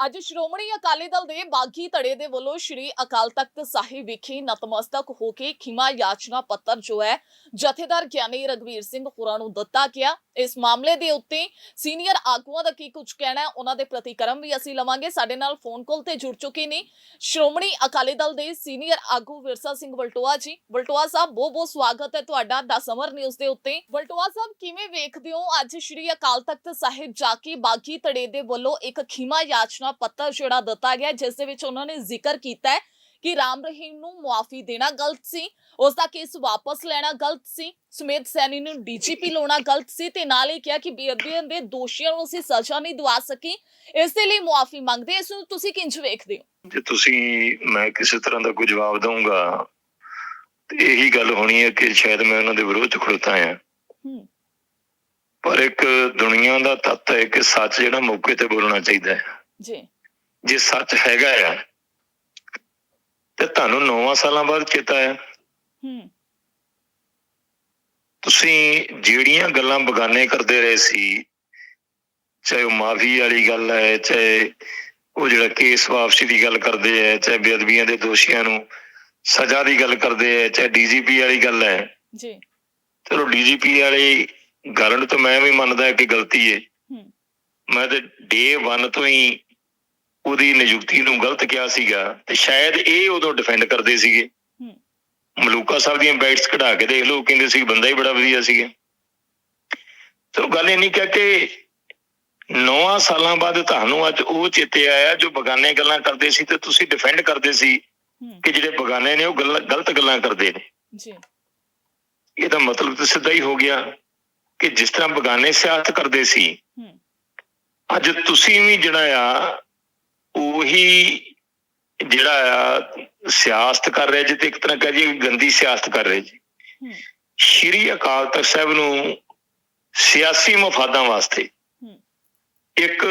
ਅੱਜ ਸ਼੍ਰੋਮਣੀ ਅਕਾਲੀ ਦਲ ਦੇ ਬਾਗੀ ਧੜੇ ਦੇ ਵੱਲੋਂ ਸ਼੍ਰੀ ਅਕਾਲ ਤਖਤ ਸਾਹਿਬ ਵਿਖੇ ਨਤਮਸਤਕ ਹੋ ਕੇ ਖਿਮਾ ਯਾਚਨਾ ਪੱਤਰ ਜੋ ਹੈ, ਜਥੇਦਾਰ ਗਿਆਨੀ ਰਗਵੀਰ ਸਿੰਘ ਹੋਰਾਂ ਨੂੰ ਦਿੱਤਾ ਗਿਆ। ਇਸ ਮਾਮਲੇ ਦੇ ਉੱਤੇ ਸੀਨੀਅਰ ਆਗੂਆਂ ਦਾ ਕੀ ਕੁਝ ਕਹਿਣਾ ਹੈ, ਉਹਨਾਂ ਦੇ ਪ੍ਰਤੀਕਰਮ ਵੀ ਅਸੀਂ ਲਵਾਂਗੇ। ਸਾਡੇ ਨਾਲ ਫੋਨ ਕਾਲ ਤੇ ਜੁੜ ਚੁੱਕੇ ਨੇ ਸ਼੍ਰੋਮਣੀ ਅਕਾਲੀ ਦਲ ਦੇ ਸੀਨੀਅਰ ਆਗੂ ਵਿਰਸਾ ਸਿੰਘ ਵਲਟੋਆ ਜੀ। ਬਲਟੋਆ ਸਾਹਿਬ, ਬਹੁਤ ਬਹੁਤ ਸਵਾਗਤ ਹੈ ਤੁਹਾਡਾ ਦਾ ਸਮਰ ਨਿਊਜ਼ ਦੇ ਉੱਤੇ। ਬਲਟੋਆ ਸਾਹਿਬ, ਕਿਵੇਂ ਵੇਖਦੇ ਹੋ? ਅੱਜ ਸ਼੍ਰੀ ਅਕਾਲ ਤਖਤ ਸਾਹਿਬ ਜਾ ਕੇ ਬਾਗੀ ਧੜੇ ਦੇ ਵੱਲੋਂ ਇੱਕ ਖਿਮਾ ਯਾਚਨਾ ਪੱਤਰ ਜਿਹੜਾ ਦਿੱਤਾ ਗਿਆ ਜਿਸ ਦੇ ਵਿੱਚ ਉਹਨਾਂ ਨੇ ਜ਼ਿਕਰ ਕੀਤਾ ਹੈ ਕਿ ਰਾਮ ਰਹੀਮ ਨੂੰ ਮੁਆਫੀ ਦੇਣਾ ਗਲਤ ਸੀ ਉਸ ਦਾ ਕੇਸ ਵਾਪਸ ਲੈਣਾ ਗਲਤ ਸੀ ਸੁਮੇਧ ਸੈਣੀ ਨੂੰ ਡੀਜੀਪੀ ਲਾਉਣਾ ਗਲਤ ਸੀ ਤੇ ਨਾਲ ਹੀ ਕਿਹਾ ਕਿ ਬੇਅਦਬੀ ਦੇ ਦੋਸ਼ੀਆਂ ਨੂੰ ਅਸੀਂ ਸਜ਼ਾ ਨਹੀਂ ਦਵਾ ਸਕੀ ਇਸ ਦੇ ਲਈ ਮੁਆਫੀ ਮੰਗਦੇ ਇਸ ਨੂੰ ਤੁਸੀਂ ਕਿੰਜ ਵੇਖਦੇ ਹੋ? ਜੇ ਤੁਸੀਂ ਮੈਂ ਕਿਸੇ ਤਰ੍ਹਾਂ ਦਾ ਕੋਈ ਜਵਾਬ ਦਊਂਗਾ ਤੇ ਇਹੀ ਗੱਲ ਹੋਣੀ ਹੈ ਕਿ ਸ਼ਾਇਦ ਮੈਂ ਉਹਨਾਂ ਦੇ ਵਿਰੋਧ ਖੜੋਤਾ ਆ ਹੂੰ। ਪਰ ਇੱਕ ਦੁਨੀਆ ਦਾ ਤੱਤ ਹੈ ਕਿ ਸੱਚ ਜਿਹੜਾ ਮੌਕੇ ਤੇ ਬੋਲਣਾ ਚਾਹੀਦਾ ਹੈ। ਜੀ। ਜੇ ਸੱਚ ਹੈਗਾ ਆ ਤੇ ਤੁਹਾਨੂੰ 9 ਸਾਲਾਂ ਬਾਅਦ ਚੇਤਾ ਆ ਹੂੰ। ਤੁਸੀਂ ਜਿਹੜੀਆਂ ਗੱਲਾਂ ਬਗਾਨੇ ਕਰਦੇ ਰਹੇ ਸੀ ਚਾਹੇ ਉਹ ਮਾਫੀ ਵਾਲੀ ਗੱਲ ਹੈ ਚਾਹੇ ਉਹ ਜਿਹੜਾ ਕੇਸ ਵਾਪਸੀ ਦੀ ਗੱਲ ਕਰਦੇ ਹੈ ਚਾਹੇ ਬੇਅਦਬੀਆਂ ਦੇ ਦੋਸ਼ੀਆਂ ਨੂੰ ਸਜ਼ਾ ਦੀ ਗੱਲ ਕਰਦੇ ਹੈ ਚਾਹੇ ਡੀਜੀਪੀ ਵਾਲੀ ਗੱਲ ਹੈ। ਜੀ। ਚਲੋ ਡੀਜੀਪੀ ਵਾਲੀ ਗੱਲ ਨੂੰ ਤਾਂ ਮੈਂ ਵੀ ਮੰਨਦਾ ਕਿ ਗਲਤੀ ਹੂੰ। ਮੈਂ ਤੇ ਡੇ 1 ਤੋਂ ਹੀ ਉਹਦੀ ਨਿਯੁਕਤੀ ਨੂੰ ਗਲਤ ਕਿਹਾ ਸੀਗਾ ਤੇ ਸ਼ਾਇਦ ਇਹ ਉਦੋਂ ਡਿਫੈਂਡ ਕਰਦੇ ਸੀਗੇ। ਮਲੂਕਾ ਸਾਹਿਬ ਦੀਆਂ ਬੈਟਸ ਕਢਾ ਕੇ ਦੇਖ ਲਓ ਕਹਿੰਦੇ ਸੀ ਬੰਦਾ ਹੀ ਬੜਾ ਵਧੀਆ ਸੀਗਾ। ਚਲੋ ਗੱਲ ਇਹ ਨਹੀਂ ਕਿ ਕਿ 9 ਸਾਲਾਂ ਬਾਅਦ ਤੁਹਾਨੂੰ ਅੱਜ ਉਹ ਚੇਤੇ ਆਇਆ ਜੋ ਬਗਾਨੇ ਗੱਲਾਂ ਕਰਦੇ ਸੀ ਤੇ ਤੁਸੀਂ ਡਿਫੈਂਡ ਕਰਦੇ ਸੀ ਕਿ ਜਿਹੜੇ ਬਗਾਨੇ ਨੇ ਉਹ ਗੱਲਾਂ- ਗਲਤ ਗੱਲਾਂ ਕਰਦੇ ਨੇ। ਜੀ। ਇਹਦਾ ਮਤਲਬ ਤਾਂ ਸਿੱਧਾ ਹੀ ਹੋ ਗਿਆ ਕਿ ਜਿਸ ਤਰ੍ਹਾਂ ਬਗਾਨੇ ਸਿਆਸਤ ਕਰਦੇ ਸੀ ਅੱਜ ਤੁਸੀਂ ਵੀ ਜਿਹੜਾ ਆ ਉਹੀ ਜਿਹੜਾ ਆ ਸਿਆਸਤ ਕਰ ਰਹੇ ਜੀ ਤੇ ਇੱਕ ਤਰ੍ਹਾਂ ਕਹ ਜੀ ਗੰਦੀ ਸਿਆਸਤ ਕਰ ਰਹੇ ਜੀ। ਸ਼੍ਰੀ ਅਕਾਲ ਤਖਤ ਸਾਹਿਬ ਨੂੰ ਸਿਆਸੀ ਮਫਾਦਾਂ ਵਾਸਤੇ ਇੱਕ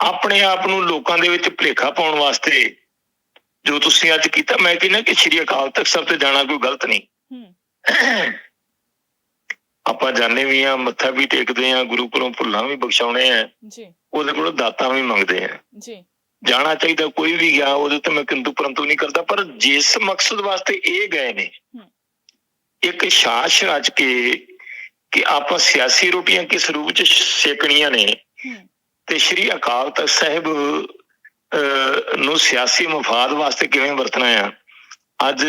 ਆਪਣੇ ਆਪ ਨੂੰ ਲੋਕਾਂ ਦੇ ਵਿੱਚ ਭੁਲੇਖਾ ਪਾਉਣ ਵਾਸਤੇ ਜੋ ਤੁਸੀਂ ਅੱਜ ਕੀਤਾ ਮੈਂ ਕਹਿੰਦਾ ਕਿ ਸ਼੍ਰੀ ਅਕਾਲ ਤਖਤ ਸਾਹਿਬ ਤੇ ਜਾਣਾ ਕੋਈ ਗਲਤ ਨਹੀਂ। ਆਪਾਂ ਜਾਣੇ ਵੀ ਆ ਮੱਥਾ ਵੀ ਟੇਕਦੇ ਆ ਗੁਰੂ ਕੋਲੋਂ ਭੁੱਲਾਂ ਵੀ ਬਖਸ਼ਾਉਣੇ ਆ। ਜੀ। ਉਹਦੇ ਕੋਲੋਂ ਦਾਤਾਂ ਵੀ ਮੰਗਦੇ ਆ। ਜੀ। ਜਾਣਾ ਚਾਹੀਦਾ ਕੋਈ ਵੀ ਗਿਆ ਉਹਦੇ ਤੇ ਮੈਂ ਕਿੰਤੂ ਪਰੰਤੂ ਨਹੀਂ ਕਰਦਾ ਪਰ ਜਿਸ ਮਕਸਦ ਵਾਸਤੇ ਇਹ ਗਏ ਨੇ। ਇੱਕ ਸ਼ਾਸ਼ ਰਚ ਕੇ ਕਿ ਆਪਾਂ ਸਿਆਸੀ ਰੋਟੀਆਂ ਕਿਸ ਰੂਪ ਚ ਸੇਕਣੀਆਂ ਨੇ ਤੇ ਸ਼੍ਰੀ ਅਕਾਲ ਤਖਤ ਸਾਹਿਬ ਨੂੰ ਸਿਆਸੀ ਮਫਾਦ ਵਾਸਤੇ ਕਿਵੇਂ ਵਰਤਣਾ ਆ ਅੱਜ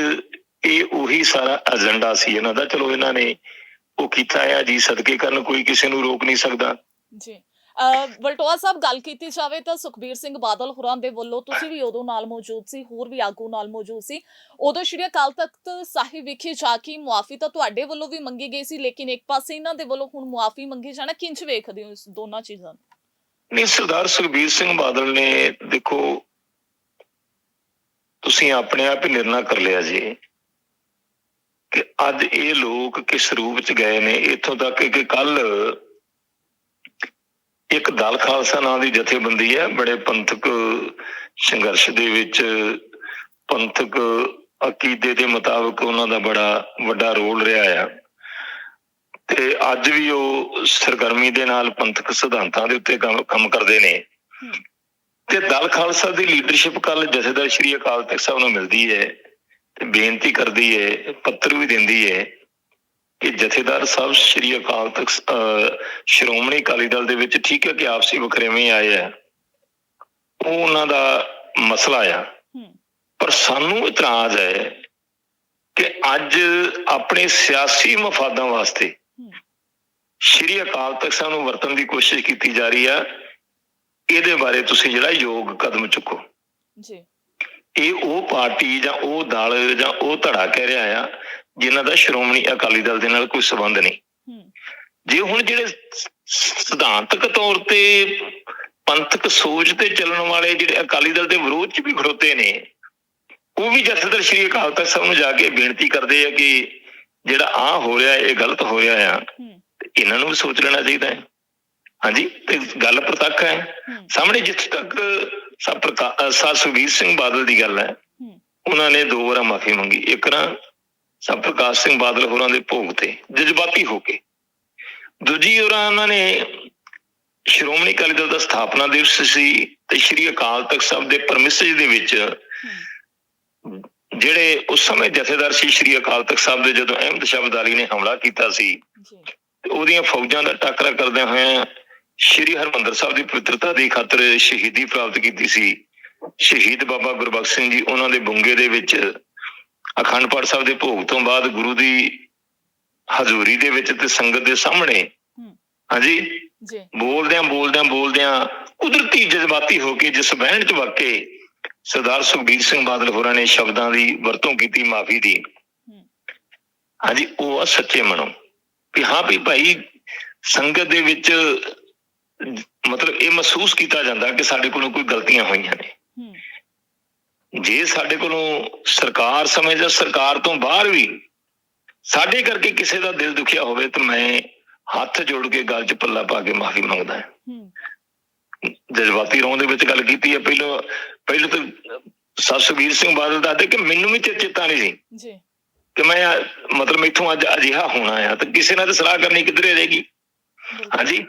ਇਹ ਉਹੀ ਸਾਰਾ ਏਜੰਡਾ ਸੀ ਇਹਨਾਂ ਦਾ। ਚਲੋ ਇਹਨਾਂ ਨੇ ਉਹ ਕੀਤਾ ਆ ਜੀ ਸਦਕੇ ਕਰਨ ਕੋਈ ਕਿਸੇ ਨੂੰ ਰੋਕ ਨਹੀਂ ਸਕਦਾ। ਜੀ। ਅਹ ਵਲਟੋਆ ਸਾਹਿਬ ਗੱਲ ਕੀਤੀ ਜਾਵੇ ਤਾਂ ਸੁਖਬੀਰ ਸਿੰਘ ਬਾਦਲ ਹੋਰਾਂ ਦੇ ਵੱਲੋਂ ਤੁਸੀਂ ਵੀ ਉਦੋਂ ਨਾਲ ਮੌਜੂਦ ਸੀ ਹੋਰ ਵੀ ਆਗੂ ਨਾਲ ਮੌਜੂਦ ਸੀ। ਉਦੋਂ ਸ਼੍ਰੀ ਅਕਾਲ ਤਖਤ ਸਾਹਿਬ ਵਿਖੇ ਜਾ ਕੇ ਮੁਆਫੀ ਤਾਂ ਤੁਹਾਡੇ ਵੱਲੋਂ ਵੀ ਮੰਗੀ ਗਈ ਸੀ ਲੇਕਿਨ ਇੱਕ ਪਾਸੇ ਇਹਨਾਂ ਦੇ ਵੱਲੋਂ ਹੁਣ ਮੁਆਫੀ ਮੰਗੀ ਜਾਣਾ ਕਿੰਝ ਵੇਖਦੇ ਹੋ ਇਸ ਦੋਨਾਂ ਚੀਜ਼ਾਂ ਨੂੰ? ਨਹੀਂ ਸਰਦਾਰ ਸੁਖਬੀਰ ਸਿੰਘ ਬਾਦਲ ਨੇ ਦੇਖੋ ਤੁਸੀਂ ਆਪਣੇ ਆਪ ਹੀ ਨਿਰਣਾ ਕਰ ਲਿਆ ਜੀ। ਕਿ ਅੱਜ ਇਹ ਲੋਕ ਕਿਸ ਰੂਪ ਚ ਗਏ ਨੇ? ਇੱਥੋਂ ਤੱਕ ਕਿ ਕੱਲ ਇੱਕ ਦਲ ਖਾਲਸਾ ਨਾਂ ਦੀ ਜਥੇਬੰਦੀ ਹੈ ਬੜੇ ਪੰਥਕ ਸੰਘਰਸ਼ ਦੇ ਵਿੱਚ ਪੰਥਕ ਅਕੀਦੇ ਦੇ ਮੁਤਾਬਕ ਉਹਨਾਂ ਦਾ ਬੜਾ ਵੱਡਾ ਰੋਲ ਰਿਹਾ ਆ। ਤੇ ਅੱਜ ਵੀ ਉਹ ਸਰਗਰਮੀ ਦੇ ਨਾਲ ਪੰਥਕ ਸਿਧਾਂਤਾਂ ਦੇ ਉੱਤੇ ਕੰਮ ਕਰਦੇ ਨੇ। ਤੇ ਦਲ ਖਾਲਸਾ ਦੀ ਲੀਡਰਸ਼ਿਪ ਕੱਲ ਜਥੇਦਾਰ ਸ਼੍ਰੀ ਅਕਾਲ ਤਖਤ ਸਾਹਿਬ ਨੂੰ ਮਿਲਦੀ ਹੈ। ਤੇ ਬੇਨਤੀ ਕਰਦੀ ਹੈ ਪੱਤਰ ਵੀ ਦਿੰਦੀ ਹੈ ਕਿ ਜਥੇਦਾਰ ਸਾਹਿਬ ਸ਼੍ਰੀ ਅਕਾਲ ਤਖਤ ਸ਼੍ਰੋਮਣੀ ਅਕਾਲੀ ਦਲ ਦੇ ਵਿੱਚ ਠੀਕ ਹੈ ਕਿ ਆਪਸੀ ਵਖਰੇਵੇਂ ਆਏ ਆ। ਉਹ ਉਹਨਾਂ ਦਾ ਮਸਲਾ ਆ। ਪਰ ਸਾਨੂੰ ਇਤਰਾਜ਼ ਹੈ ਕਿ ਅੱਜ ਆਪਣੇ ਸਿਆਸੀ ਮਫਾਦਾਂ ਵਾਸਤੇ ਸ਼੍ਰੀ ਅਕਾਲ ਤਖਤ ਸਾਹਿਬ ਨੂੰ ਵਰਤਣ ਦੀ ਕੋਸ਼ਿਸ਼ ਕੀਤੀ ਜਾ ਰਹੀ ਆ। ਇਹਦੇ ਬਾਰੇ ਤੁਸੀਂ ਜਿਹੜਾ ਯੋਗ ਕਦਮ ਚੁੱਕੋ। ਜੀ। ਇਹ ਉਹ ਪਾਰਟੀ ਜਾਂ ਉਹ ਦਲ ਜਾਂ ਉਹ ਧੜਾ ਕਹਿ ਰਿਹਾ ਆ ਜਿਨ੍ਹਾਂ ਦਾ ਸ਼੍ਰੋਮਣੀ ਅਕਾਲੀ ਦਲ ਦੇ ਨਾਲ ਕੋਈ ਸਬੰਧ ਨਹੀਂ। ਜੇ ਹੁਣ ਜਿਹੜੇ ਸਿਧਾਂਤਕ ਤੌਰ ਤੇ ਪੰਥਕ ਸੋਚ ਤੇ ਚੱਲਣ ਵਾਲੇ ਜਿਹੜੇ ਅਕਾਲੀ ਦਲ ਦੇ ਵਿਰੋਧ ਚ ਵੀ ਖੜੋਤੇ ਨੇ ਉਹ ਵੀ ਜਥੇਦਾਰ ਸ਼੍ਰੀ ਅਕਾਲ ਤਖਤ ਸਾਹਿਬ ਨੂੰ ਜਾ ਕੇ ਬੇਨਤੀ ਕਰਦੇ ਆ ਕਿ ਜਿਹੜਾ ਆ ਹੋ ਰਿਹਾ ਇਹ ਗਲਤ ਹੋ ਰਿਹਾ ਆ ਇਹਨਾਂ ਨੂੰ ਵੀ ਸੋਚ ਲੈਣਾ ਚਾਹੀਦਾ ਹੈ। ਹਾਂਜੀ ਤੇ ਗੱਲ ਪ੍ਰਤੱਖ ਹੂੰ। ਸਾਹਮਣੇ ਜਿੱਥੇ ਤੱਕ ਸਭ ਸੁਖਬੀਰ ਸਿੰਘ ਬਾਦਲ ਦੀ ਗੱਲ ਹੈ। ਉਹਨਾਂ ਨੇ ਦੋ ਵਾਰ ਮਾਫੀ ਮੰਗੀ। ਇੱਕ ਨਾ ਸਭ ਪ੍ਰਕਾਸ਼ ਸਿੰਘ ਬਾਦਲ ਹੋਰਾਂ ਦੇ ਭੋਗ ਤੇ ਜਜ਼ਬਾਤੀ ਹੋ ਕੇ। ਦੂਜੀ ਹੋਰਾਂ ਉਹਨਾਂ ਨੇ ਸ਼੍ਰੋਮਣੀ ਅਕਾਲੀ ਦਲ ਦਾ ਸਥਾਪਨਾ ਦਿਵਸ ਸੀ ਤੇ ਸ਼੍ਰੀ ਅਕਾਲ ਤਖਤ ਸਾਹਿਬ ਦੇ ਪਰਮਿਸਜ ਦੇ ਵਿੱਚ ਜਿਹੜੇ ਉਸ ਸਮੇਂ ਜਥੇਦਾਰ ਸੀ ਸ਼੍ਰੀ ਅਕਾਲ ਤਖਤ ਸਾਹਿਬ ਦੇ ਜਦੋਂ ਅਹਿਮਦ ਸ਼ਾਹ ਅਬਦਾਲੀ ਨੇ ਹਮਲਾ ਕੀਤਾ ਸੀ ਉਹਦੀਆਂ ਫੌਜਾਂ ਦਾ ਟੱਕਰਾ ਕਰਦਿਆਂ ਹੋਇਆਂ ਸ਼੍ਰੀ ਹਰਮੰਦਰ ਸਾਹਿਬ ਦੀ ਪਵਿੱਤਰਤਾ ਦੀ ਖਾਤਰ ਸ਼ਹੀਦੀ ਪ੍ਰਾਪਤ ਕੀਤੀ ਸੀ। ਸ਼ਹੀਦ ਬਾਬਾ ਗੁਰਬਖਸ਼ ਸਿੰਘ ਜੀ ਉਹਨਾਂ ਦੇ ਬੁੰਗੇ ਦੇ ਵਿੱਚ ਅਖੰਡ ਪਾਠ ਸਾਹਿਬ ਦੇ ਭੋਗ ਤੋਂ ਬਾਅਦ ਗੁਰੂ ਦੀ ਹਜ਼ੂਰੀ ਦੇ ਵਿੱਚ ਤੇ ਸੰਗਤ ਦੇ ਸਾਹਮਣੇ ਹਮ, ਹਾਂਜੀ? ਜੀ। ਬੋਲਦਿਆਂ ਬੋਲਦਿਆਂ ਬੋਲਦਿਆਂ ਕੁਦਰਤੀ ਜਜ਼ਬਾਤੀ ਹੋ ਕੇ ਜਿਸ ਬਹਿਣ ਚ ਵਾਕੇ ਸਰਦਾਰ ਸੁਖਬੀਰ ਸਿੰਘ ਬਾਦਲ ਹੋਰਾਂ ਨੇ ਸ਼ਬਦਾਂ ਦੀ ਵਰਤੋਂ ਕੀਤੀ ਮਾਫੀ ਦੀ। ਹਾਂਜੀ ਉਹ ਆ ਸੱਚੇ ਮਨੋਂ। ਵੀ ਹਾਂ ਵੀ ਭਾਈ ਸੰਗਤ ਦੇ ਵਿੱਚ ਮਤਲਬ ਇਹ ਮਹਿਸੂਸ ਕੀਤਾ ਜਾਂਦਾ ਕਿ ਸਾਡੇ ਕੋਲੋਂ ਕੋਈ ਗਲਤੀਆਂ ਹੋਈਆਂ ਨੇ। ਜੇ ਸਾਡੇ ਕੋਲੋਂ ਸਰਕਾਰ ਸਮੇਂ ਜਾਂ ਸਰਕਾਰ ਤੋਂ ਬਾਹਰ ਵੀ ਸਾਡੇ ਕਰਕੇ ਕਿਸੇ ਦਾ ਦਿਲ ਦੁਖਿਆ ਹੋਵੇ ਤਾਂ ਮੈਂ ਹੱਥ ਜੋੜ ਕੇ ਗੱਲ 'ਚ ਪੱਲਾ ਪਾ ਕੇ ਮਾਫੀ ਮੰਗਦਾ ਹਾਂ। ਜਜ਼ਬਾਤੀ ਰੌਂ ਦੇ ਵਿੱਚ ਗੱਲ ਕੀਤੀ ਹੈ। ਪਹਿਲਾਂ ਪਹਿਲਾਂ ਤਾਂ ਸਰ ਸੁਖਬੀਰ ਸਿੰਘ ਬਾਦਲ ਦੱਸਦੇ ਕਿ ਮੈਨੂੰ ਵੀ ਚੇਤਾ ਨਹੀਂ ਸੀ। ਜੀ। ਕਿ ਮੈਂ ਮਤਲਬ ਇੱਥੋਂ ਅੱਜ ਅਜਿਹਾ ਹੋਣਾ ਆ ਤੇ ਕਿਸੇ ਨਾਲ ਤਾਂ ਸਲਾਹ ਕਰਨੀ ਕਿੱਧਰੇ ਰਹੇਗੀ। ਹਾਂਜੀ।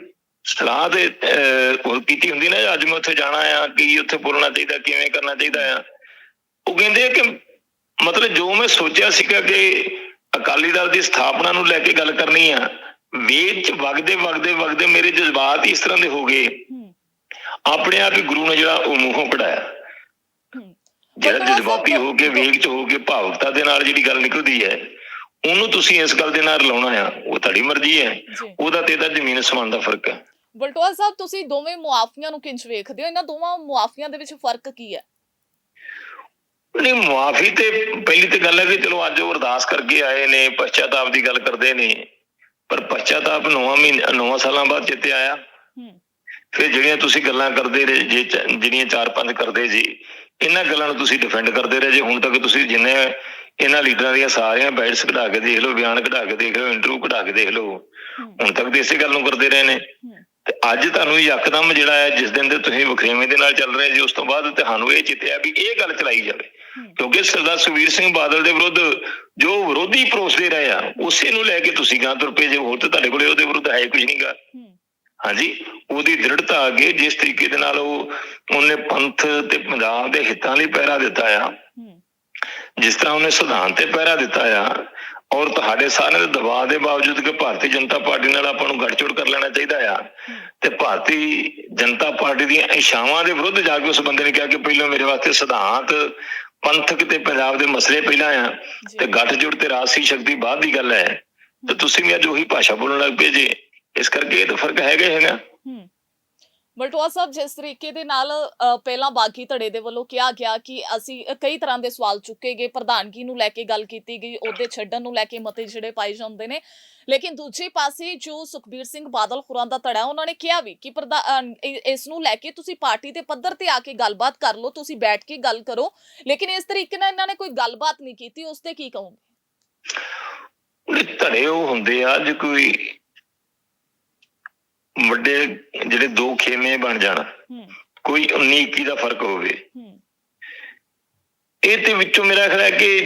ਸਲਾਹ ਤੇ ਅਹ, ਉਹ ਕੀਤੀ ਹੁੰਦੀ ਨਾ ਅੱਜ ਮੈਂ ਉੱਥੇ ਜਾਣਾ ਆ ਕੀ ਉੱਥੇ ਬੋਲਣਾ ਚਾਹੀਦਾ ਕਿਵੇਂ ਕਰਨਾ ਚਾਹੀਦਾ ਆ। ਉਹ ਕਹਿੰਦੇ ਕਿ ਮਤਲਬ ਜੋ ਮੈਂ ਸੋਚਿਆ ਸੀਗਾ ਕਿ ਅਕਾਲੀ ਦਲ ਦੀ ਸਥਾਪਨਾ ਨੂੰ ਲੈ ਕੇ ਗੱਲ ਕਰਨੀ ਆ ਵੇਦ ਚ ਵਗਦੇ ਵਗਦੇ ਵਗਦੇ ਮੇਰੇ ਜਜ਼ਬਾਤ ਇਸ ਤਰ੍ਹਾਂ ਦੇ ਹੋ ਗਏ। ਆਪਣੇ ਆਪ ਹੀ ਗੁਰੂ ਨੇ ਜਿਹੜਾ ਉਹ ਮੂੰਹੋਂ ਕਢਾਇਆ। ਜਿਹੜਾ ਜਜ਼ਬਾਤੀ ਹੋ ਕੇ ਵੇਗ ਚ ਹੋ ਕੇ ਭਾਵੁਕਤਾ ਦੇ ਨਾਲ ਜਿਹੜੀ ਗੱਲ ਨਿਕਲਦੀ ਹੈ ਉਹਨੂੰ ਤੁਸੀਂ ਇਸ ਗੱਲ ਦੇ ਨਾਲ ਰਲਾਉਣਾ ਆ। ਉਹ ਤੁਹਾਡੀ ਮਰਜ਼ੀ ਹੈ। ਉਹਦਾ ਤੇ ਇਹਦਾ ਜ਼ਮੀਨ ਅਸਮਾਨ ਦਾ ਫ਼ਰਕ ਹੈ। ਬਲਟੋਆ ਸਾਹਿਬ ਤੁਸੀਂ ਦੋਵੇਂ ਮੁਆਫੀਆਂ ਨੂੰ ਕਿੰਜ ਵੇਖਦੇ ਹੋ? ਇਹਨਾਂ ਦੋਵਾਂ ਮੁਆਫੀਆਂ ਦੇ ਵਿੱਚ ਫ਼ਰਕ ਕੀ ਹੈ? ਨਹੀਂ ਮੁਆਫੀ ਤੇ ਪਹਿਲੀ ਤੇ ਗੱਲ ਹੈ ਕਿ ਚਲੋ ਅੱਜ ਉਹ ਅਰਦਾਸ ਕਰਕੇ ਆਏ ਨੇ ਪਛਤਾਪ ਦੀ ਗੱਲ ਕਰਦੇ ਨੇ। ਪਰ ਪਛਤਾਪ ਨੌਵਾਂ ਮਹੀਨੇ ਨੌਵਾਂ ਸਾਲਾਂ ਬਾਅਦ ਚਿੱਤੇ ਆਇਆ। ਫਿਰ ਜਿਹੜੀਆਂ ਤੁਸੀਂ ਗੱਲਾਂ ਕਰਦੇ ਰਹੇ ਜੇ ਜਿਹੜੀਆਂ ਚਾਰ ਪੰਜ ਕਰਦੇ ਜੀ ਇਹਨਾਂ ਗੱਲਾਂ ਨੂੰ ਤੁਸੀਂ ਡਿਫੈਂਡ ਕਰਦੇ ਰਹੇ। ਜੇ ਹੁਣ ਤੱਕ ਤੁਸੀਂ ਜਿੰਨੇ ਇਹਨਾਂ ਲੀਡਰਾਂ ਦੀਆਂ ਸਾਰੀਆਂ ਬਾਈਟਸ ਕਢਾ ਕੇ ਦੇਖ ਲਓ ਬਿਆਨ ਕਢਾ ਕੇ ਦੇਖ ਲਓ ਇੰਟਰਵਿਊ ਕਢਾ ਕੇ ਦੇਖ ਲਓ ਹੁਣ ਤੱਕ ਤੇ ਇਸੇ ਗੱਲ ਨੂੰ ਕਰਦੇ ਰਹੇ ਨੇ। ਅੱਜ ਤੁਹਾਨੂੰ ਯਕਦਮ ਜਿਹੜਾ ਹੈ ਜਿਸ ਦਿਨ ਦੇ ਤੁਸੀਂ ਵਖਰੇਵੇਂ ਦੇ ਨਾਲ ਚੱਲ ਰਹੇ ਜੀ ਉਸ ਤੋਂ ਬਾਅਦ ਤੁਹਾਨੂੰ ਇਹ ਚਿੱਤਿਆ ਵੀ ਇਹ ਗੱਲ ਚਲਾਈ ਜਾਵੇ। ਕਿਉਂਕਿ ਸਰਦਾਰ ਸੁਖਬੀਰ ਸਿੰਘ ਬਾਦਲ ਦੇ ਵਿਰੁੱਧ ਜੋ ਵਿਰੋਧੀ ਪਰੋਸਦੇ ਰਹੇ ਆ ਉਸੇ ਨੂੰ ਲੈ ਕੇ ਤੁਸੀਂ ਗਾਂ ਤੁਰ ਪਏ ਜੇ ਹੋਰ ਤੇ ਤੁਹਾਡੇ ਕੋਲੇ ਉਹਦੇ ਵਿਰੁੱਧ ਹੈ ਕੁਝ ਨਹੀਂਗਾ ਹਾਂਜੀ ਉਹਦੀ ਦ੍ਰਿੜਤਾ ਅੱਗੇ ਜਿਸ ਤਰੀਕੇ ਦੇ ਨਾਲ ਉਹ ਉਹਨੇ ਪੰਥ ਤੇ ਪੰਜਾਬ ਦੇ ਹਿੱਤਾਂ ਲਈ ਪਹਿਰਾ ਦਿੱਤਾ ਆ। ਜਿਸ ਤਰ੍ਹਾਂ ਉਹਨੇ ਸੰਵਿਧਾਨ ਤੇ ਪਹਿਰਾ ਦਿੱਤਾ ਆ ਔਰ ਤੁਹਾਡੇ ਸਾਰਿਆਂ ਦੇ ਦਬਾਅ ਦੇ ਬਾਵਜੂਦ ਕਿ ਭਾਰਤੀ ਜਨਤਾ ਪਾਰਟੀ ਨਾਲ ਆਪਾਂ ਨੂੰ ਗੱਠਜੋੜ ਕਰ ਲੈਣਾ ਚਾਹੀਦਾ ਆ। ਤੇ ਭਾਰਤੀ ਜਨਤਾ ਪਾਰਟੀ ਦੀਆਂ ਇਸ਼ਾਵਾਂ ਦੇ ਵਿਰੁੱਧ ਜਾ ਕੇ ਉਸ ਬੰਦੇ ਨੇ ਕਿਹਾ ਕਿ ਪਹਿਲਾਂ ਮੇਰੇ ਵਾਸਤੇ ਸਿਧਾਂਤ ਪੰਥਕ ਤੇ ਪੰਜਾਬ ਦੇ ਮਸਲੇ ਪਹਿਲਾਂ ਆ ਤੇ ਗੱਠਜੋੜ ਤੇ ਰਾਜਸੀ ਸ਼ਕਤੀ ਬਾਅਦ ਦੀ ਗੱਲ ਹੈ। ਤੇ ਤੁਸੀਂ ਵੀ ਅੱਜ ਉਹੀ ਭਾਸ਼ਾ ਬੋਲਣ ਲੱਗ ਪਏ ਜੇ। ਇਸ ਕਰਕੇ ਇਹ ਤਾਂ ਫ਼ਰਕ ਹੈਗਾ ਹੀ ਹੈਗਾ। ਬਲਟੋਆ ਸਾਹਿਬ, ਜਿਸ ਤਰੀਕੇ ਦੇ ਨਾਲ ਪਹਿਲਾਂ ਬਾਗੀ ਧੜੇ ਦੇ ਵੱਲੋਂ ਕਿਹਾ ਗਿਆ ਕਿ ਅਸੀਂ ਕਈ ਤਰ੍ਹਾਂ ਦੇ ਸਵਾਲ ਚੁੱਕੇ ਗਏ, ਪ੍ਰਧਾਨਗੀ ਨੂੰ ਲੈ ਕੇ ਗੱਲ ਕੀਤੀ ਗਈ, ਉਹਦੇ ਛੱਡਣ ਨੂੰ ਲੈ ਕੇ ਮਤੇ ਜਿਹੜੇ ਪਾਏ ਜਾਂਦੇ ਨੇ। ਲੇਕਿਨ ਦੂਜੇ ਪਾਸੇ ਜੋ ਸੁਖਬੀਰ ਸਿੰਘ ਬਾਦਲ ਖੁਰਾਂ ਦਾ ਧੜਾ, ਉਹਨਾਂ ਨੇ ਕਿਹਾ ਵੀ ਕਿ ਇਸ ਨੂੰ ਲੈ ਕੇ ਤੁਸੀਂ ਪਾਰਟੀ ਦੇ ਪੱਧਰ ਤੇ ਆ ਕੇ ਗੱਲਬਾਤ ਕਰ ਲਓ, ਤੁਸੀਂ ਬੈਠ ਕੇ ਗੱਲ ਕਰੋ। ਲੇਕਿਨ ਇਸ ਤਰੀਕੇ ਨਾਲ ਇਹਨਾਂ ਨੇ ਕੋਈ ਗੱਲਬਾਤ ਨਹੀਂ ਕੀਤੀ, ਉਸ ਤੇ ਕੀ ਕਹੋਗੇ? ਧੜੇ ਉਹ ਹੁੰਦੇ ਆ, ਜੇ ਕੋਈ ਵੱਡੇ ਜਿਹੜੇ ਦੋ ਖੇਮੇ ਬਣ ਜਾਣ ਕੋਈ 19 21 ਦਾ ਫ਼ਰਕ ਹੋਵੇ। ਇਹ ਤੇ ਵਿੱਚੋਂ ਮੇਰਾ ਖਿਆਲ ਹੈ ਕਿ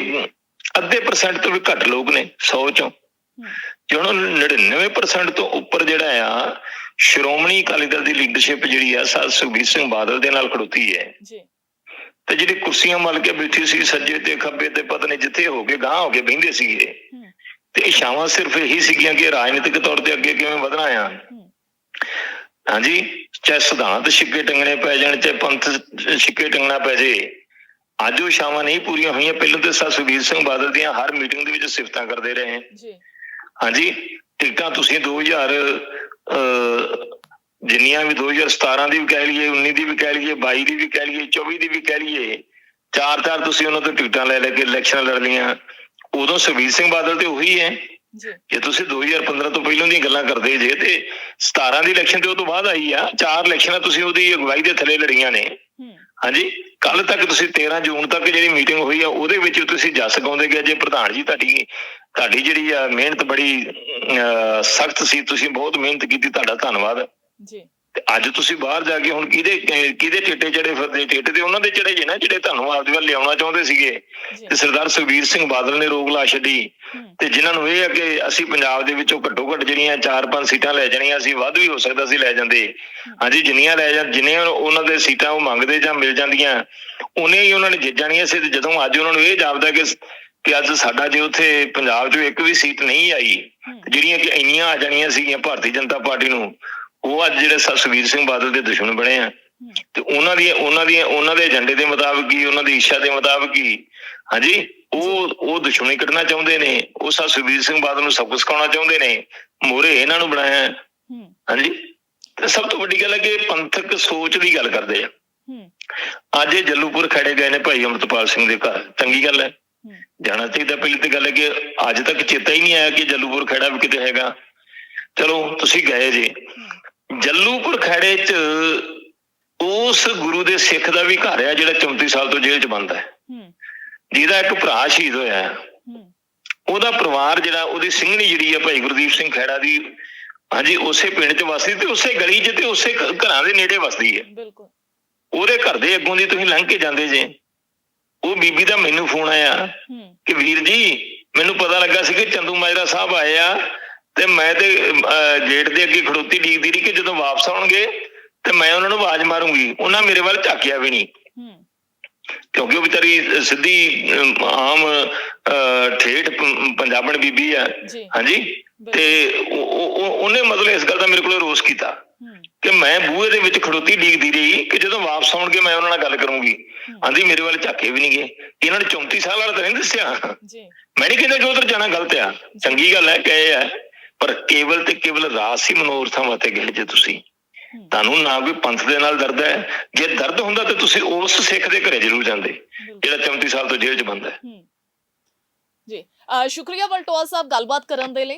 ਅੱਧੇ ਪਰਸੈਂਟ ਤੋਂ ਵੀ ਘੱਟ ਲੋਕ ਨੇ 100 ਚੋਂ। ਜਿਹਨਾਂ 99% ਤੋਂ ਉੱਪਰ ਜਿਹੜਾ ਆ ਸ਼੍ਰੋਮਣੀ ਅਕਾਲੀ ਦਲ ਦੀ ਲੀਡਰਸ਼ਿਪ ਜਿਹੜੀ ਆ ਸਰ ਸੁਖਬੀਰ ਸਿੰਘ ਬਾਦਲ ਦੇ ਨਾਲ ਖੜੋਤੀ ਹੈ। ਜੀ। ਤੇ ਜਿਹੜੀ ਕੁਰਸੀਆਂ ਮਲ ਕੇ ਬੈਠੀ ਸੀ ਸੱਜੇ ਤੇ ਖੱਬੇ ਤੇ ਪਤਾ ਨਹੀਂ ਜਿੱਥੇ ਹੋ ਕੇ ਗਾਂ ਹੋ ਕੇ ਬਹਿੰਦੇ ਸੀਗੇ। ਤੇ ਇਸ਼ਾਵਾਂ ਸਿਰਫ ਇਹੀ ਸੀਗੀਆਂ ਕਿ ਰਾਜਨੀਤਿਕ ਤੌਰ ਤੇ ਅੱਗੇ ਕਿਵੇਂ ਵਧਣਾ ਆ। ਹਾਂਜੀ ਚਾਹੇ ਸਿਧਾਂਤ ਛਿੱਕੇ ਟੰਗਣੇ ਪੈ ਜਾਣ ਚਾਹੇ ਪੰਥ ਛਿੱਕੇ ਟੰਗਣਾ ਪੈ ਜੇ। ਅੱਜ ਉਹ ਇਸ਼ਾਵਾਂ ਨਹੀਂ ਪੂਰੀਆਂ ਹੋਈਆਂ ਪਹਿਲਾਂ ਤੇ ਸਰ ਸੁਖਬੀਰ ਸਿੰਘ ਬਾਦਲ ਦੀਆਂ ਹਰ ਮੀਟਿੰਗ ਦੇ ਵਿੱਚ ਸਿਫਤਾਂ ਕਰਦੇ ਰਹੇ। ਜੀ। ਹਾਂਜੀ ਟਿਕਟਾਂ ਤੁਸੀਂ 2000 ਅਹ, ਜਿੰਨੀਆਂ ਵੀ 2017 ਦੀ ਵੀ ਕਹਿ ਲਈਏ 19 ਦੀ ਵੀ ਕਹਿ ਲਈਏ 22 ਦੀ ਵੀ ਕਹਿ ਲਈਏ 24 ਦੀ ਵੀ ਕਹਿ ਲਈਏ ਚਾਰ ਚਾਰ ਤੁਸੀਂ ਉਹਨਾਂ ਤੋਂ ਟਿਕਟਾਂ ਲੈ ਲੈ ਕੇ ਇਲੈਕਸ਼ਨ ਲੜ ਲਈਆਂ। ਉਦੋਂ ਸੁਖਬੀਰ ਸਿੰਘ ਬਾਦਲ ਤੇ ਉਹੀ ਹੈ। ਜੀ। ਤੁਸੀਂ 2015 ਤੋਂ ਪਹਿਲਾਂ ਦੀਆਂ ਗੱਲਾਂ ਕਰਦੇ ਜੇ ਤੇ 17 ਦੀ ਇਲੈਕਸ਼ਨ ਤੇ ਉਹ ਤੋਂ ਬਾਅਦ ਆਈ ਆ ਚਾਰ ਇਲੈਕਸ਼ਨਾਂ ਤੁਸੀਂ ਉਹਦੀ ਅਗਵਾਈ ਦੇ ਥੱਲੇ ਲੜੀਆਂ ਨੇ। ਹਾਂਜੀ? ਕੱਲ ਤੱਕ ਤੁਸੀਂ 13 ਜੂਨ ਤੱਕ ਜਿਹੜੀ ਮੀਟਿੰਗ ਹੋਈ ਆ ਉਹਦੇ ਵਿੱਚ ਤੁਸੀਂ ਜੱਸ ਗਾਉਂਦੇ ਗਏ ਜੇ ਪ੍ਰਧਾਨ ਜੀ ਤੁਹਾਡੀ। ਤੁਹਾਡੀ ਜਿਹੜੀ ਆ ਮਿਹਨਤ ਬੜੀ ਸਖਤ ਸੀ ਤੁਸੀਂ ਬਹੁਤ ਮਿਹਨਤ ਕੀਤੀ ਤੁਹਾਡਾ ਧੰਨਵਾਦ। ਜੀ। ਤੇ ਅੱਜ ਤੁਸੀਂ ਬਾਹਰ ਜਾ ਕੇ ਹੁਣ ਕਿਹਦੇ ਕਿਹਦੇ ਟੇਟੇ ਚੜੇ ਫਿਰਦੇ? ਟੇਟੇ ਤੇ ਉਹਨਾਂ ਦੇ ਚੜੇ ਜੇ ਨਾ ਜਿਹੜੇ ਤੁਹਾਨੂੰ ਆਪਦੇ ਵੱਲ ਲਿਆਉਣਾ ਚਾਹੁੰਦੇ ਸੀਗੇ। ਤੇ ਸਰਦਾਰ ਸੁਖਬੀਰ ਸਿੰਘ ਬਾਦਲ ਨੇ ਰੋਕ ਲਾ ਛੱਡੀ। ਤੇ ਜਿਨ੍ਹਾਂ ਨੂੰ ਇਹ ਹੈ ਕਿ ਅਸੀਂ ਪੰਜਾਬ ਦੇ ਵਿੱਚੋਂ ਘੱਟੋ ਘੱਟ ਜਿਹੜੀਆਂ 4-5 ਸੀਟਾਂ ਲੈ ਜਾਣੀਆਂ ਸੀ ਵੱਧ ਵੀ ਹੋ ਸਕਦਾ ਸੀ ਲੈ ਜਾਂਦੇ। ਹਾਂਜੀ ਜਿੰਨੀਆਂ ਲੈ ਜਾਂ ਜਿੰਨੀਆਂ ਉਹਨਾਂ ਦੇ ਸੀਟਾਂ ਉਹ ਮੰਗਦੇ ਜਾਂ ਮਿਲ ਜਾਂਦੀਆਂ ਉਹਨੇ ਹੀ ਉਹਨਾਂ ਨੇ ਜਿੱਤ ਜਾਣੀਆਂ ਸੀ। ਤੇ ਜਦੋਂ ਅੱਜ ਉਹਨਾਂ ਨੂੰ ਇਹ ਜਾਪਦਾ ਕਿ ਕਿ ਅੱਜ ਸਾਡਾ ਜੇ ਉੱਥੇ ਪੰਜਾਬ 'ਚੋਂ ਇੱਕ ਵੀ ਸੀਟ ਨਹੀਂ ਆਈ ਜਿਹੜੀਆਂ ਕਿ ਇੰਨੀਆਂ ਆ ਜਾਣੀਆਂ ਸੀਗੀਆਂ ਭਾਰਤੀ ਜਨਤਾ ਪਾਰਟੀ ਨੂੰ ਉਹ ਅੱਜ ਜਿਹੜੇ ਸੁਖਬੀਰ ਸਿੰਘ ਬਾਦਲ ਦੇ ਦੁਸ਼ਮਣ ਬਣੇ ਆ। ਤੇ ਉਹਨਾਂ ਦੀ ਉਹਨਾਂ ਦੀ ਉਹਨਾਂ ਦੇ ਏਜੰਡੇ ਦੇ ਮੁਤਾਬਕ ਹੀ ਉਹਨਾਂ ਦੀ ਇੱਛਾ ਦੇ ਮੁਤਾਬਕ ਹੀ ਹਾਂਜੀ? ਉਹ ਉਹ ਦੁਸ਼ਮਣੀ ਕੱਢਣਾ ਚਾਹੁੰਦੇ ਨੇ। ਉਹ ਸਾ ਸੁਖਬੀਰ ਸਿੰਘ ਬਾਦਲ ਨੂੰ ਸਬਕ ਸਿਖਾਉਣਾ ਚਾਹੁੰਦੇ ਨੇ। ਮੋਰੇ ਇਹਨਾਂ ਨੂੰ ਬਣਾਇਆ ਹਾਂਜੀ? ਤੇ ਸਭ ਤੋਂ ਵੱਡੀ ਗੱਲ ਹੈ ਕਿ ਪੰਥਕ ਸੋਚ ਦੀ ਗੱਲ ਕਰਦੇ ਆ। ਅੱਜ ਇਹ ਜੱਲੂਪੁਰ ਖੜੇ ਗਏ ਨੇ ਭਾਈ ਅਮਰਤਪਾਲ ਸਿੰਘ ਦੇ ਘਰ। ਚੰਗੀ ਗੱਲ ਹੈ। ਹੂੰ। ਜਾਣਾ ਚਾਹੀਦਾ। ਪਹਿਲੀ ਤੇ ਗੱਲ ਹੈ ਕਿ ਅੱਜ ਤੱਕ ਚੇਤਾ ਹੀ ਨਹੀਂ ਆਇਆ ਕਿ ਜੱਲੂਪੁਰ ਖੜਾ ਵੀ ਕਿਤੇ ਹੈਗਾ। ਚਲੋ ਤੁਸੀਂ ਗਏ ਜੀ। ਜੱਲੂਪੁਰ ਖੜੇ 'ਚ ਉਸ ਗੁਰੂ ਦੇ ਸਿੱਖ ਦਾ ਵੀ ਘਰ ਆ ਜਿਹੜਾ 34 ਸਾਲ ਤੋਂ ਜੇਲ੍ਹ 'ਚ ਬੰਦ ਹੈ। ਜਿਹਦਾ ਇੱਕ ਭਰਾ ਸ਼ਹੀਦ ਹੋਇਆ ਉਹਦਾ ਪਰਿਵਾਰ ਜਿਹੜਾ ਉਹਦੀ ਸਿੰਘਣੀ ਜਿਹੜੀ ਹੈ ਭਾਈ ਗੁਰਦੀਪ ਸਿੰਘ ਖੈੜਾ ਦੀ ਹਾਂਜੀ ਉਸੇ ਪਿੰਡ 'ਚ ਵਸਦੀ ਤੇ ਉਸੇ ਗਲੀ 'ਚ ਤੇ ਉਸੇ ਘਰਾਂ ਦੇ ਨੇੜੇ ਵਸਦੀ ਹੈ। ਬਿਲਕੁਲ। ਉਹਦੇ ਘਰ ਦੇ ਅੱਗੋਂ ਦੀ ਤੁਸੀਂ ਲੰਘ ਕੇ ਜਾਂਦੇ ਜੇ ਉਹ ਬੀਬੀ ਦਾ ਮੈਨੂੰ ਫੋਨ ਆਇਆ ਕਿ ਵੀਰ ਜੀ ਮੈਨੂੰ ਪਤਾ ਲੱਗਾ ਸੀ ਕਿ ਚੰਦੂ ਮਾਜਰਾ ਸਾਹਿਬ ਆਏ ਆ ਤੇ ਮੈਂ ਤੇ ਗੇਟ ਦੇ ਅੱਗੇ ਖੜੋਤੀ ਡੀਕਦੀ ਰਹੀ ਕਿ ਜਦੋਂ ਵਾਪਸ ਆਉਣਗੇ ਤੇ ਮੈਂ ਉਹਨਾਂ ਨੂੰ ਆਵਾਜ਼ ਮਾਰੂੰਗੀ। ਉਹਨਾਂ ਮੇਰੇ ਵੱਲ ਝਾਕਿਆ ਵੀ ਨਹੀਂ। ਕਿਉਂਕਿ ਉਹ ਵਿਚਾਰੀ ਸਿੱਧੀ ਆਮ ਠੇਠ ਪੰਜਾਬਣ ਬੀਬੀ ਆ। ਜੀ। ਹਾਂਜੀ? ਤੇ ਉਹ- ਉਹ- ਉਹ- ਉਹਨੇ ਮਤਲਬ ਇਸ ਗੱਲ ਦਾ ਮੇਰੇ ਕੋਲ ਰੋਸ ਕੀਤਾ। ਕਿ ਮੈਂ ਬੂਹੇ ਦੇ ਵਿੱਚ ਖੜੋਤੀ ਡੀਕਦੀ ਰਹੀ ਕਿ ਜਦੋਂ ਵਾਪਸ ਆਉਣਗੇ ਮੈਂ ਉਹਨਾਂ ਨਾਲ ਗੱਲ ਕਰੂੰਗੀ। ਆਂਦੀ ਮੇਰੇ ਵੱਲ ਝਾਕੇ ਵੀ ਨਹੀਂ ਗਏ। ਇਹਨਾਂ ਨੇ 34 ਸਾਲ ਵਾਲਾ ਤਾਂ ਨਹੀਂ ਦੱਸਿਆ। ਜੀ। ਮੈਂ ਨਹੀਂ ਕਹਿੰਦਾ ਕਿ ਉਧਰ ਜਾਣਾ ਗਲਤ ਆ। ਚੰਗੀ ਗੱਲ ਹੈ ਕਹੇ ਆ। ਪਰ ਕੇਵਲ ਤੇ ਕੇਵਲ ਰਾਸੀ ਮਨੋਰਥਾਂ ਵਾਸਤੇ ਗਏ ਜੇ ਤੁਸੀਂ। ਹੂੰ ਤੁਹਾਨੂੰ ਨਾ ਕੋਈ ਪੰਥ ਦੇ ਨਾਲ ਦਰਦ ਹੈ। ਜੇ ਦਰਦ ਹੁੰਦਾ ਤੇ ਤੁਸੀਂ ਉਸ ਸਿੱਖ ਦੇ ਘਰੇ ਜ਼ਰੂਰ ਜਾਂਦੇ ਜਿਹੜਾ 34 ਸਾਲ ਤੋਂ ਜੇਲ੍ਹ 'ਚ ਬੰਦ ਹੈ। ਹੂੰ। ਜੀ। ਸ਼ੁਕਰੀਆ ਵਲਟੋਆ ਸਾਹਿਬ ਗੱਲਬਾਤ ਕਰਨ ਦੇ ਲਈ।